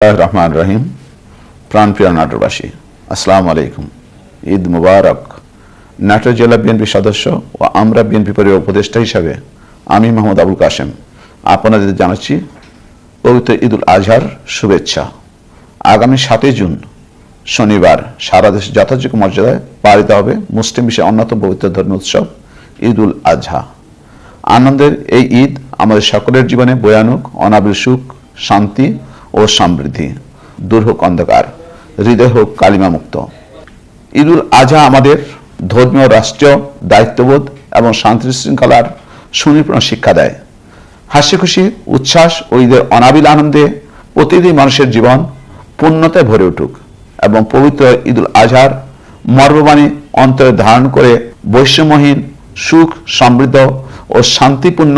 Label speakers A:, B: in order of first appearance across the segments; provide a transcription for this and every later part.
A: রহমান রহিম প্রাণপ্রিয় নাটোরবাসী আসসালামু আলাইকুম ঈদ মুবারক। নাটোর জেলা বিএনপি সদস্য ও আমরা বিএনপি পরিবার উপদেষ্টা হিসাবে আমি মোহাম্মদ আবুল কাশেম আপনাদের জানাচ্ছি পবিত্র ঈদুল আজহার শুভেচ্ছা। আগামী সাতই জুন, শনিবার, সারা দেশে যথাযোগ্য মর্যাদায় পালিত হবে মুসলিম বিশ্বের অন্যতম পবিত্র ধর্মীয় উৎসব ঈদুল আজহা। আনন্দের এই ঈদ আমাদের সকলের জীবনে বয়ানুক অনাবিল সুখ, শান্তি ও সমৃদ্ধি দূর হোক অন্ধকার, হৃদয় হোক কালিমা মুক্ত ঈদুল আজহা আমাদের ধর্মীয়, রাষ্ট্রীয়, দায়িত্ববোধ এবং শান্তি শৃঙ্খলার সুনিপুণ শিক্ষা দেয়। হাসি খুশি, উচ্ছ্বাস ও ঈদের অনাবিল আনন্দে প্রতিদিন মানুষের জীবন পূর্ণতায় ভরে উঠুক এবং পবিত্র ঈদুল আজহার মর্মবাণী অন্তরে ধারণ করে বৈষম্যহীন, সুখ, সমৃদ্ধ ও শান্তিপূর্ণ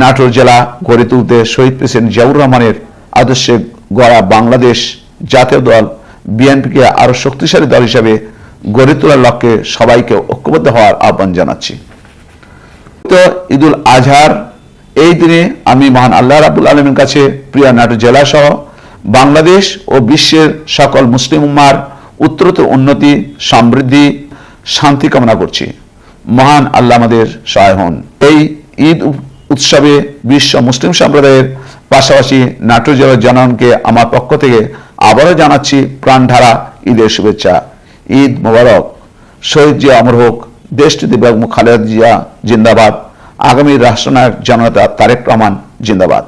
A: নাটোর জেলা গড়ে তুলতে শহীদ প্রেসিডেন্ট জিয়াউর রহমানের আদর্শে গড়া বাংলাদেশ জাতীয় দল বিএনপিকে আরও শক্তিশালী দল হিসেবে গড়ে তোলার লক্ষ্যে সবাইকে ঐক্যবদ্ধ হওয়ার আহ্বান জানাচ্ছি। তো ঈদুল আজহার, এই দিনে আমি মহান আল্লাহ রাবুল আলমের কাছে প্রিয় নাটোর জেলা সহ বাংলাদেশ ও বিশ্বের সকল মুসলিম উম্মার উত্তরোত্তর উন্নতি, সমৃদ্ধি, শান্তি কামনা করছি। মহান আল্লাহ আমাদের সহায় হন। এই ঈদ উৎসবে বিশ্ব মুসলিম সম্প্রদায়ের পাশাপাশি নাটোর জেলার জনগণকে আমার পক্ষ থেকে আবারও জানাচ্ছি প্রাণধারা ঈদের শুভেচ্ছা। ঈদ মোবারক। শহীদ জিয়া অমর হোক দেশটিতে বেগম খালেদা জিয়া জিন্দাবাদ। আগামী রাষ্ট্রনায়ক জনতা তারেক রহমান জিন্দাবাদ।